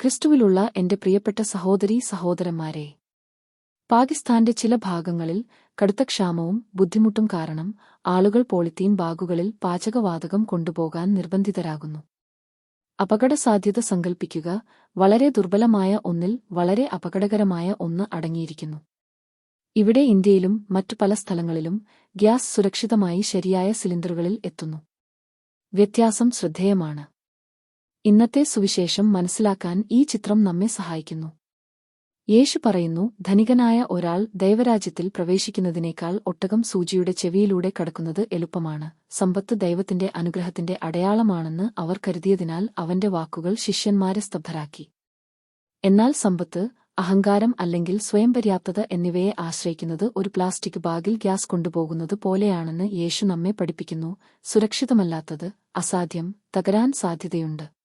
ക്രിസ്തുവിലുള്ള എന്റെ പ്രിയപ്പെട്ട സഹോദരീ സഹോദരന്മാരെ പാകിസ്ഥാന്റെ ചില ഭാഗങ്ങളിൽ കടുത്ത ക്ഷാമവും ബുദ്ധിമുട്ടും കാരണം ആളുകൾ പോളിത്തീൻ ബാഗുകളിൽ പാചകവാതകം കൊണ്ടുപോകാൻ നിർബന്ധിതരാകുന്നു. അപകടസാധ്യത സങ്കൽപ്പിക്കുക വളരെ ദുർബലമായ ഒന്നിൽ വളരെ അപകടകരമായ ഒന്ന് അടങ്ങിയിരിക്കുന്നു. ഇവിടെ ഇന്ത്യയിലും മറ്റു പല സ്ഥലങ്ങളിലും ഗ്യാസ് സുരക്ഷിതമായി ശരിയായ സിലിണ്ടറുകളിൽ എത്തുന്നു. വ്യത്യാസം ശ്രദ്ധേയമാണ്. ഇന്നത്തെ സുവിശേഷം മനസ്സിലാക്കാൻ ഈ ചിത്രം നമ്മെ സഹായിക്കുന്നു. യേശു പറയുന്നു ധനികനായ ഒരാൾ ദൈവരാജ്യത്തിൽ പ്രവേശിക്കുന്നതിനേക്കാൾ ഒട്ടകം സൂചിയുടെ ചെവിയിലൂടെ കടക്കുന്നത് എളുപ്പമാണ്. സമ്പത്ത് ദൈവത്തിന്റെ അനുഗ്രഹത്തിന്റെ അടയാളമാണെന്ന് അവർ കരുതിയതിനാൽ അവന്റെ വാക്കുകൾ ശിഷ്യന്മാരെ സ്തബ്ധരാക്കി. എന്നാൽ സമ്പത്ത് അഹങ്കാരം അല്ലെങ്കിൽ സ്വയം പര്യാപ്തത എന്നിവയെ ആശ്രയിക്കുന്നത് ഒരു പ്ലാസ്റ്റിക് ബാഗിൽ ഗ്യാസ് കൊണ്ടുപോകുന്നത് പോലെയാണെന്ന് യേശു നമ്മെ പഠിപ്പിക്കുന്നു. സുരക്ഷിതമല്ലാത്തത് അസാധ്യം തകരാൻ സാധ്യതയുണ്ട്.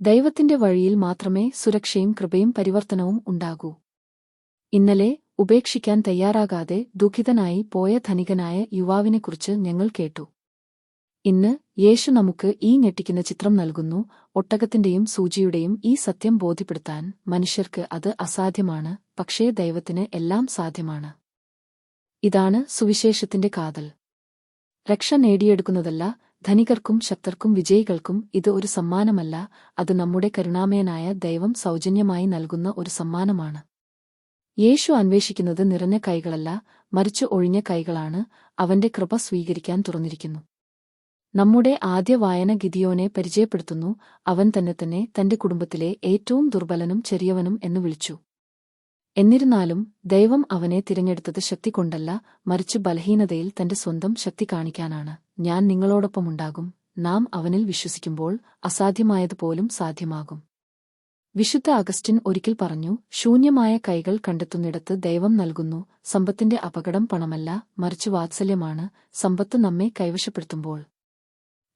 ദൈവത്തിന്റെ വഴിയിൽ മാത്രമേ സുരക്ഷയും കൃപയും പരിവർത്തനവും ഉണ്ടാകൂ. ഇന്നലെ ഉപേക്ഷിക്കാൻ തയ്യാറാകാതെ ദുഃഖിതനായി പോയ ധനികനായ യുവാവിനെക്കുറിച്ച് ഞങ്ങൾ കേട്ടു. ഇന്ന് യേശു നമുക്ക് ഈ ഞെട്ടിക്കുന്ന ചിത്രം നൽകുന്നു. ഒട്ടകത്തിന്റെയും സൂചിയുടെയും ഈ സത്യം ബോധ്യപ്പെടുത്താൻ മനുഷ്യർക്ക് അത് അസാധ്യമാണ് പക്ഷേ ദൈവത്തിന് എല്ലാം സാധ്യമാണ്. ഇതാണ് സുവിശേഷത്തിന്റെ കാതൽ. രക്ഷ നേടിയെടുക്കുന്നതല്ല ധനികർക്കും ശക്തർക്കും വിജയികൾക്കും ഇത് ഒരു സമ്മാനമല്ല അത് നമ്മുടെ കരുണാമയനായ ദൈവം സൗജന്യമായി നൽകുന്ന ഒരു സമ്മാനമാണ്. യേശു അന്വേഷിക്കുന്നത് നിറഞ്ഞ കൈകളല്ല മറിച്ച് ഒഴിഞ്ഞ കൈകളാണ് അവന്റെ കൃപ സ്വീകരിക്കാൻ തുറന്നിരിക്കുന്നു. നമ്മുടെ ആദ്യ വായന ഗിദിയോനെ പരിചയപ്പെടുത്തുന്നു അവൻ തന്നെ തന്നെ തന്റെ കുടുംബത്തിലെ ഏറ്റവും ദുർബലനും ചെറിയവനും എന്ന് വിളിച്ചു. എന്നിരുന്നാലും ദൈവം അവനെ തിരഞ്ഞെടുത്തത് ശക്തി കൊണ്ടല്ല മറിച്ച് ബലഹീനതയിൽ തന്റെ സ്വന്തം ശക്തി കാണിക്കാനാണ്. ഞാൻ നിങ്ങളോടൊപ്പമുണ്ടാകും നാം അവനിൽ വിശ്വസിക്കുമ്പോൾ അസാധ്യമായതുപോലും സാധ്യമാകും. വിശുദ്ധ അഗസ്റ്റിൻ ഒരിക്കൽ പറഞ്ഞു ശൂന്യമായ കൈകൾ കണ്ടെത്തുന്നിടത്ത് ദൈവം നൽകുന്നു. സമ്പത്തിന്റെ അപകടം പണമല്ല മറിച്ച് വാത്സല്യമാണ്. സമ്പത്ത് നമ്മെ കൈവശപ്പെടുത്തുമ്പോൾ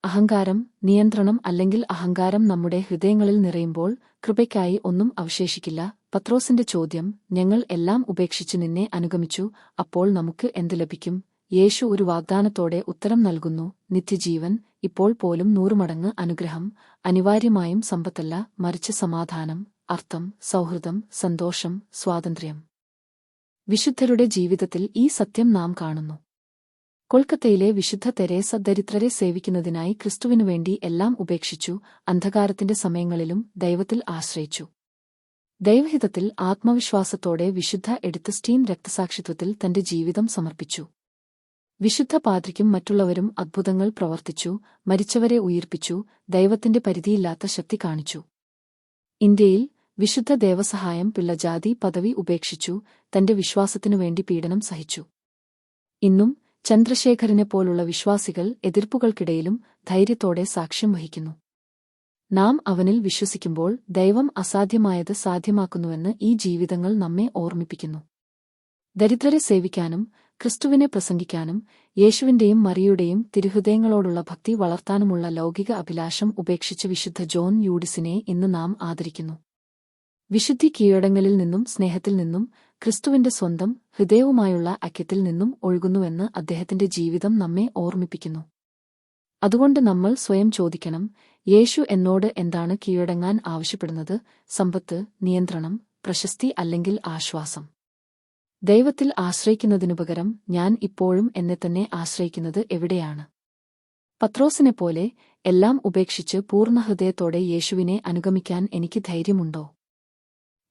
അഹങ്കാരം നിയന്ത്രണം അല്ലെങ്കിൽ അഹങ്കാരം നമ്മുടെ ഹൃദയങ്ങളിൽ നിറയുമ്പോൾ കൃപയ്ക്കായി ഒന്നും അവശേഷിക്കില്ല. പത്രോസിന്റെ ചോദ്യം ഞങ്ങൾ എല്ലാം ഉപേക്ഷിച്ച് നിന്നെ അനുഗമിച്ചു അപ്പോൾ നമുക്ക് എന്തു ലഭിക്കും? യേശു ഒരു വാഗ്ദാനത്തോടെ ഉത്തരം നൽകുന്നു. നിത്യജീവൻ ഇപ്പോൾ പോലും നൂറുമടങ്ങ് അനുഗ്രഹം അനിവാര്യമായും സമ്പത്തല്ല മറിച്ച് സമാധാനം അർത്ഥം സൗഹൃദം സന്തോഷം സ്വാതന്ത്ര്യം. വിശുദ്ധരുടെ ജീവിതത്തിൽ ഈ സത്യം നാം കാണുന്നു. കൊൽക്കത്തയിലെ വിശുദ്ധ തെരേസ ദരിദ്രരെ സേവിക്കുന്നതിനായി ക്രിസ്തുവിനുവേണ്ടി എല്ലാം ഉപേക്ഷിച്ചു അന്ധകാരത്തിന്റെ സമയങ്ങളിലും ദൈവത്തിൽ ആശ്രയിച്ചു. ദൈവഹിതത്തിൽ ആത്മവിശ്വാസത്തോടെ വിശുദ്ധ എടുത്ത് സ്റ്റീൻ രക്തസാക്ഷിത്വത്തിൽ തന്റെ ജീവിതം സമർപ്പിച്ചു. വിശുദ്ധ പാദ്രിക്കും മറ്റുള്ളവരും അത്ഭുതങ്ങൾ പ്രവർത്തിച്ചു മരിച്ചവരെ ഉയിർപ്പിച്ചു ദൈവത്തിന്റെ പരിധിയില്ലാത്ത ശക്തി കാണിച്ചു. ഇന്ത്യയിൽ വിശുദ്ധ ദേവസഹായം പിള്ള ജാതി പദവി ഉപേക്ഷിച്ചു തന്റെ വിശ്വാസത്തിനുവേണ്ടി പീഡനം സഹിച്ചു. ഇന്നും ചന്ദ്രശേഖരനെ പോലുള്ള വിശ്വാസികൾ എതിർപ്പുകൾക്കിടയിലും ധൈര്യത്തോടെ സാക്ഷ്യം വഹിക്കുന്നു. നാം അവനിൽ വിശ്വസിക്കുമ്പോൾ ദൈവം അസാധ്യമായത് സാധ്യമാക്കുന്നുവെന്ന് ഈ ജീവിതങ്ങൾ നമ്മെ ഓർമ്മിപ്പിക്കുന്നു. ദരിദ്രരെ സേവിക്കാനും ക്രിസ്തുവിനെ പ്രസംഗിക്കാനും യേശുവിന്റെയും മറിയുടെയും തിരുഹൃദയങ്ങളോടുള്ള ഭക്തി വളർത്താനുമുള്ള ലൗകിക അഭിലാഷം ഉപേക്ഷിച്ച് വിശുദ്ധ ജോൺ യൂഡിസിനെ ഇന്ന് നാം ആദരിക്കുന്നു. വിശുദ്ധി കീഴടങ്ങളിൽ നിന്നും സ്നേഹത്തിൽ നിന്നും ക്രിസ്തുവിന്റെ സ്വന്തം ഹൃദയവുമായുള്ള ഐക്യത്തിൽ നിന്നും ഒഴുകുന്നുവെന്ന് അദ്ദേഹത്തിന്റെ ജീവിതം നമ്മെ ഓർമ്മിപ്പിക്കുന്നു. അതുകൊണ്ട് നമ്മൾ സ്വയം ചോദിക്കണം യേശു എന്നോട് എന്താണ് കീഴടങ്ങാൻ ആവശ്യപ്പെടുന്നത്? സമ്പത്ത് നിയന്ത്രണം പ്രശസ്തി അല്ലെങ്കിൽ ആശ്വാസം? ദൈവത്തിൽ ആശ്രയിക്കുന്നതിനുപകരം ഞാൻ ഇപ്പോഴും എന്നെ തന്നെ ആശ്രയിക്കുന്നത് എവിടെയാണ്? പത്രോസിനെ പോലെ എല്ലാം ഉപേക്ഷിച്ച് പൂർണഹൃദയത്തോടെ യേശുവിനെ അനുഗമിക്കാൻ എനിക്ക് ധൈര്യമുണ്ടോ?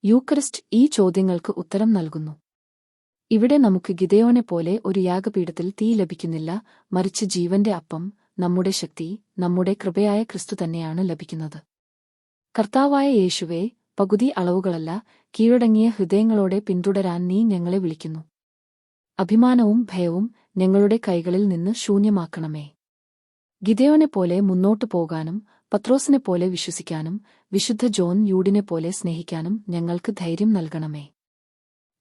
യൂക്കറിസ്റ്റ് ഈ ചോദ്യങ്ങൾക്ക് ഉത്തരം നൽകുന്നു. ഇവിടെ നമുക്ക് ഗിതയോനെപ്പോലെ ഒരു യാഗപീഠത്തിൽ തീ ലഭിക്കുന്നില്ല മറിച്ച് ജീവന്റെ അപ്പം നമ്മുടെ ശക്തി നമ്മുടെ കൃപയായ ക്രിസ്തു തന്നെയാണ് ലഭിക്കുന്നത്. കർത്താവായ യേശുവെ പകുതി അളവുകളല്ല കീഴടങ്ങിയ ഹൃദയങ്ങളോടെ പിന്തുടരാൻ നീ ഞങ്ങളെ വിളിക്കുന്നു. അഭിമാനവും ഭയവും ഞങ്ങളുടെ കൈകളിൽ നിന്ന് ശൂന്യമാക്കണമേ. ഗിതയോനെപ്പോലെ മുന്നോട്ടു പോകാനും പത്രോസിനെപ്പോലെ വിശ്വസിക്കാനും വിശുദ്ധ ജോൺ യൂഡിനെപ്പോലെ സ്നേഹിക്കാനും ഞങ്ങൾക്ക് ധൈര്യം നൽകണമേ.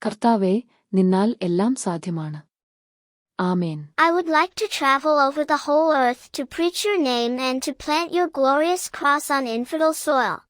കർത്താവേ നിന്നാൽ എല്ലാം സാധ്യമാണ്. ആമേൻ. I would like to travel over the whole earth to preach your name and to plant your glorious cross on infidel soil.